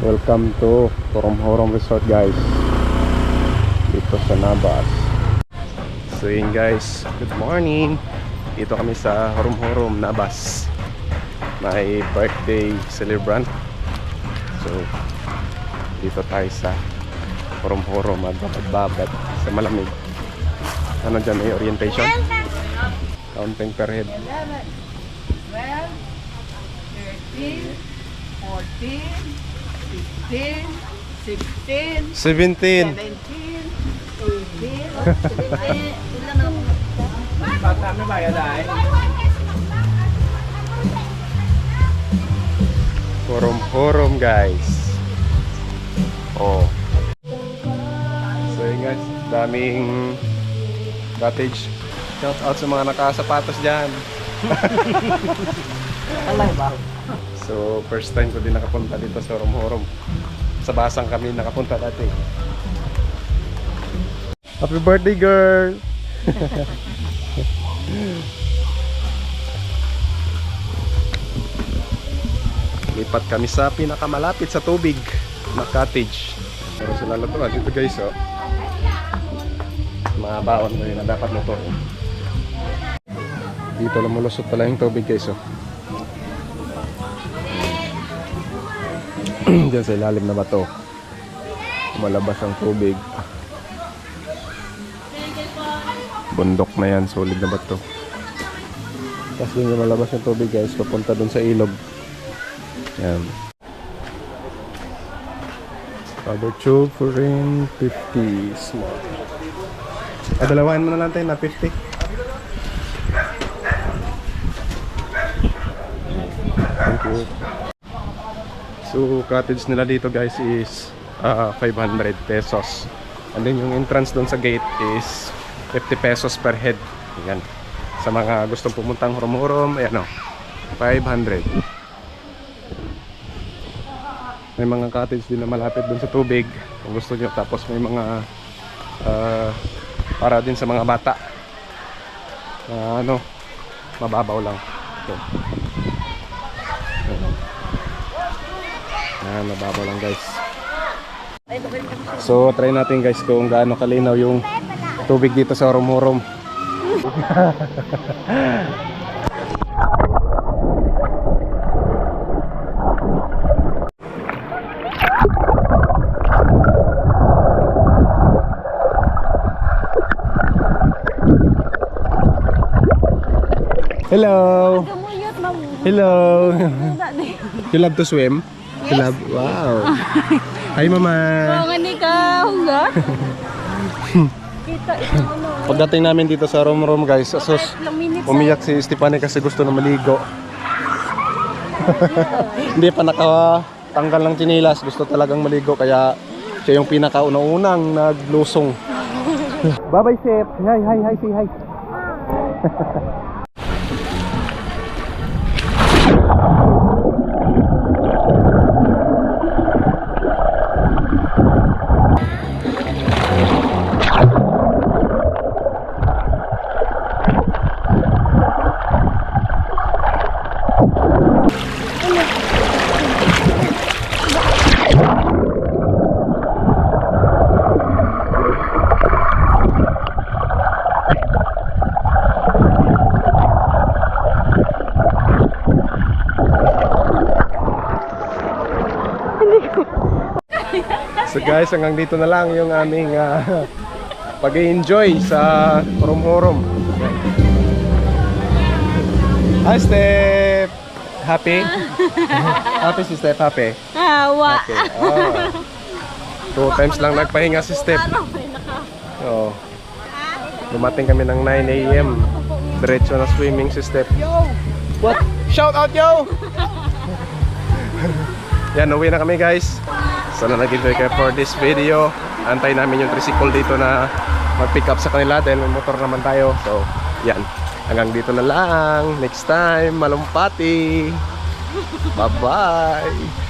Welcome to Horom Resort guys. Dito sa Nabas. So yun guys, good morning. Dito kami sa Horom Nabas. May birthday celebrant. So Dito tayo sa Horom Horom Magbabat sa malamig. Ano dyan, may orientation? Counting per head. 11, 12, 13, 14, 15, 16, 17 17, 18, Bata may bayad ay. Horom Horom guys. Oh. So yun guys. Daming Cottage. Shout out sa mga nakasapatos dyan Alay ba? So first time ko din nakapunta dito sa Horom Horom Sa Basang kami nakapunta dati Happy birthday girl! Lipat kami sa pinakamalapit sa tubig na cottage. Pero sila lutuan dito guys oh. Mga baon ko yun na dapat lutuin. Dito lumulusot pala yung tubig guys oh. Diyan sa ilalim na bato. Malabas ang tubig. Bundok na yan, solid na bato. Tapos dun yung malabas yung tubig guys, papunta dun sa ilog. Yan. Rubber tube for in 50 small. Ah, dalawain mo na lang tayo na 50. Thank you. So, cottage nila dito guys is ah, 500 pesos. And then yung entrance doon sa gate is 50 pesos per head. Yan. Sa mga gustong pumuntang hurom-hurom, ayan o. 500. May mga cottage din na malapit doon sa tubig kung gusto nyo. Tapos may mga ah, para din sa mga bata. Na ano, mababaw lang. So, Ayan, mababaw lang guys. So, try natin guys kung gaano kalinaw yung tubig dito sa Oromorong. Hello! Hello! You love to swim? Love? Wow! Hi, Mama! Mga ni ka. Kita ito ano. Pagdating namin dito sa Rom Rom guys, asos, umiyak si Stefani kasi gusto na maligo. Hindi pa nakatanggal ng chinilas, gusto talagang maligo kaya siya yung pinakauna-unang naglusong. Bye-bye, Chef. Hi, hi, hi, say hi. So guys, hanggang dito na lang yung aming ah, pag-enjoy sa Horom-Horom. Hi, Steph! Happy? happy si Steph, happy? Hawa. Happy. Ah. Two times lang nagpahinga si Steph. Oo. Dumating kami ng 9 a.m. Diretso na swimming si Steph. Yo! What? Shout out, yo! Yan, uwi na kami guys. Sana nag-enjoy kayo for this video. Antay namin yung tricycle dito na mag-pick up sa kanila dahil may motor naman tayo. So, yan. Hanggang dito na lang. Next time, malumpati. Bye-bye.